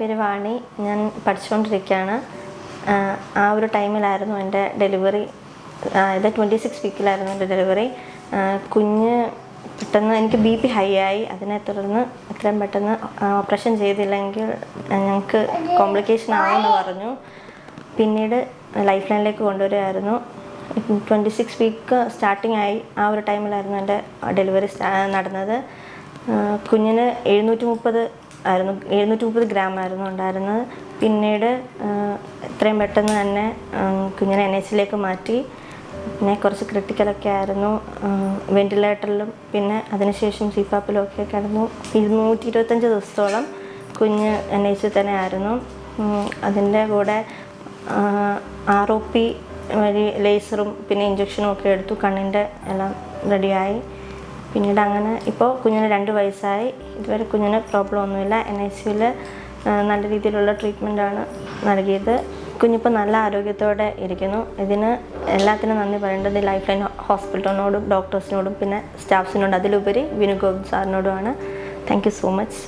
പേര് വാണി. ഞാൻ പഠിച്ചുകൊണ്ടിരിക്കുകയാണ് ആ, ഒരു ടൈമിലായിരുന്നു എന്റെ ഡെലിവറി. അതായത് ട്വന്റി സിക്സ് വീക്കിലായിരുന്നു എന്റെ ഡെലിവറി. കുഞ്ഞ് പെട്ടെന്ന് എനിക്ക് ബി പി ഹൈ ആയി. അതിനെ തുടർന്ന് എത്രയും പെട്ടെന്ന് ഓപ്പറേഷൻ ചെയ്തില്ലെങ്കിൽ ഞങ്ങൾക്ക് കോംപ്ലിക്കേഷൻ ആവുമെന്ന് പറഞ്ഞു. പിന്നീട് ലൈഫ് ലൈനിലേക്ക് കൊണ്ടുവരികയായിരുന്നു. ട്വന്റി സിക്സ് വീക്ക് സ്റ്റാർട്ടിംഗ് ആയി ആ ഒരു ടൈമിലായിരുന്നു എന്റെ ഡെലിവറി നടന്നത്. കുഞ്ഞിന് എഴുന്നൂറ്റി മുപ്പത് ആയിരുന്നു. എഴുന്നൂറ്റി മുപ്പത് ഗ്രാം ആയിരുന്നു ഉണ്ടായിരുന്നത്. പിന്നീട് എത്രയും പെട്ടെന്ന് തന്നെ കുഞ്ഞിനെ എൻ എച്ചിലേക്ക് മാറ്റി. പിന്നെ കുറച്ച് ക്രിട്ടിക്കലൊക്കെ ആയിരുന്നു. വെന്റിലേറ്ററിലും പിന്നെ അതിനുശേഷം സിപ്പാപ്പിലും ഒക്കെ കിടന്നു. ഇരുന്നൂറ്റി ഇരുപത്തഞ്ച് ദിവസത്തോളം കുഞ്ഞ് എൻ എച്ചിൽ തന്നെ ആയിരുന്നു. അതിന്റെ കൂടെ ആർ ഒ പി വഴി ലേസറും പിന്നെ ഇഞ്ചക്ഷനും ഒക്കെ എടുത്തു കണ്ണിന്റെ എല്ലാം റെഡിയായി പിന്നീട് അങ്ങനെ ഇപ്പോൾ കുഞ്ഞിന് രണ്ട് വയസ്സായി. ഇതുവരെ കുഞ്ഞിന് പ്രോബ്ലം ഒന്നുമില്ല എൻ ഐ സിയിൽ നല്ല രീതിയിലുള്ള ട്രീറ്റ്മെന്റാണ് നൽകിയത്. കുഞ്ഞിപ്പോൾ നല്ല ആരോഗ്യത്തോടെ ഇരിക്കുന്നു. ഇതിന് എല്ലാത്തിനും നന്ദി പറയേണ്ടത് ലൈഫ് ലൈൻ ഹോസ്പിറ്റലിനോടും ഡോക്ടേഴ്സിനോടും പിന്നെ സ്റ്റാഫ്സിനോടും. അതിലുപരി Vinu Govind സാറിനോടുമാണ്. Thank you so much